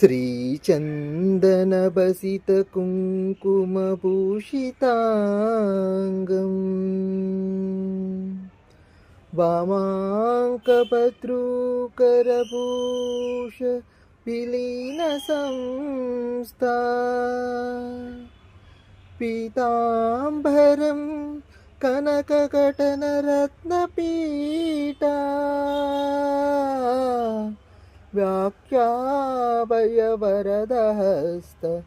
श्रीचन्दनभसितकुङ्कुमभूषिताङ्गम्। वामाङ्कपत्रूकरभूष विलीनसंस्था। पीताम्बरं कनककटनरत्नपीठा വ്യാഖ്യാപയവരദഹസ്ത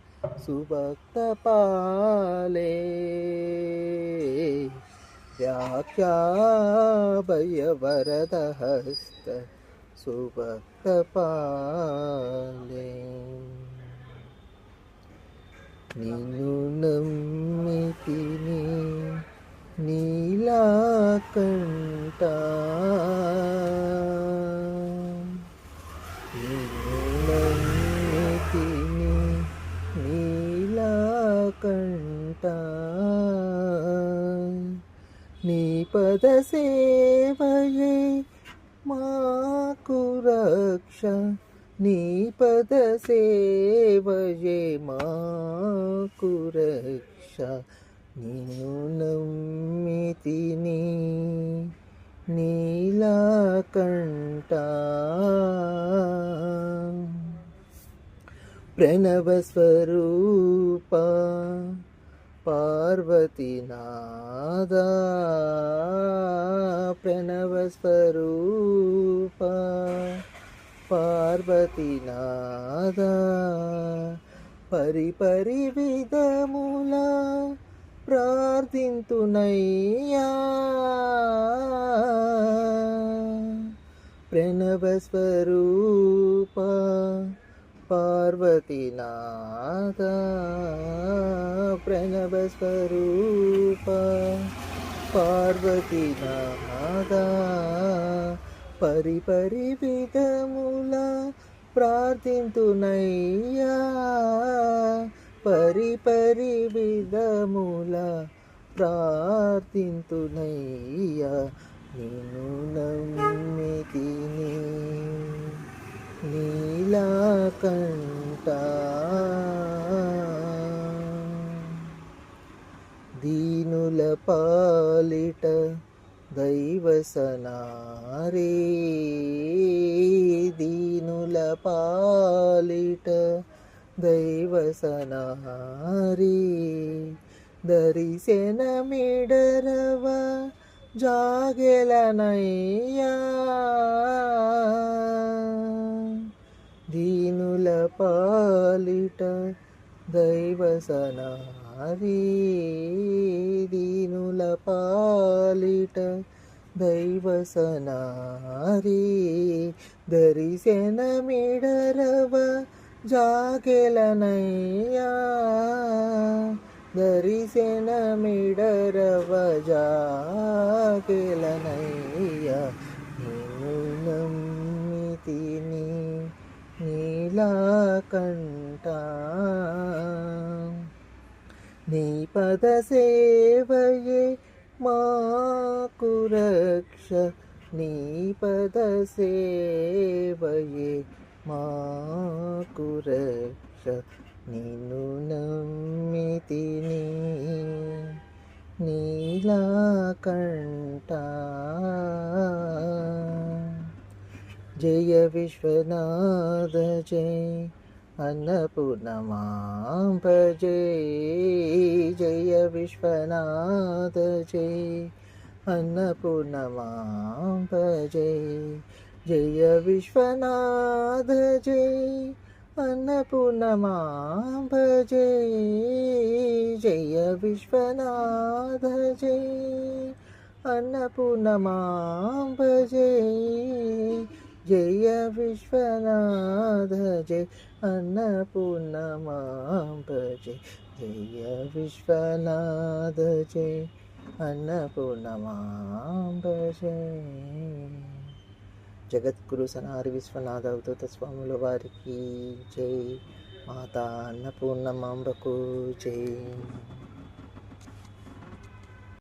സുഭക്തപാലേ. വ്യാഖ്യാപയവരദഹസ്ത സുഭക്തപാലേ. നിന്നു നമ്മിതിനി നീലാകണ്ഠ కంట నీ పద సేవయే మాకు రక్ష. నీ పద సేవయే మాకు రక్ష. నిన్ను ప్రణవ స్వరూప పార్వతీనాద ప్రణవ స్వరూప పార్వతీనాద పరిపరి విధముల ప్రార్థింతునయ్యా. ప్రణవ స్వరూప పార్వతీనాథ ప్రణవ స్వరూప పార్వతీనాథ పరిపరి విధముల ప్రార్థింతునయ్యా పరిపరి విధముల ప్రార్థింతునయ్యా నేను నమ్మితిని నీలాకంఠ దీనుల పాలిట దైవసనారే దీనుల పాలిట దైవసనారే దరిశన మిడరవ జాగెలనయ్యా దీనుల పాలిట దైవసనారి దీనుల పాలిట దైవసనారి దరిశన మిడరవ జాగెలనయ్యా దరిశన మిడరవ జాగెలనయ్యా నమ్మితిని నీలాకంఠ నీ పద సేవయే మాకు రక్ష నీ పద సేవయే మాకు రక్ష నిన్ను నమ్మితిని నీలా నీలాకంఠ जय विश्वनाथ, जय अन्नपूर्णमा भजे, जय विश्वनाथ, जय अन्नपूर्णमा भजे, जय विश्वनाथ, जय अन्नपूर्णमा भजे, जय विश्वनाथ, जय अन्नपूर्णमा भजे జయ విశ్వనాథ జయ అన్నపూర్ణమాంబ జయ జయ విశ్వనాథ జయ అన్నపూర్ణమాంబ జయ. జగద్గురు సనారి విశ్వనాథ అవధూత స్వాముల వారికి జై మాతా అన్నపూర్ణమాంబకు జై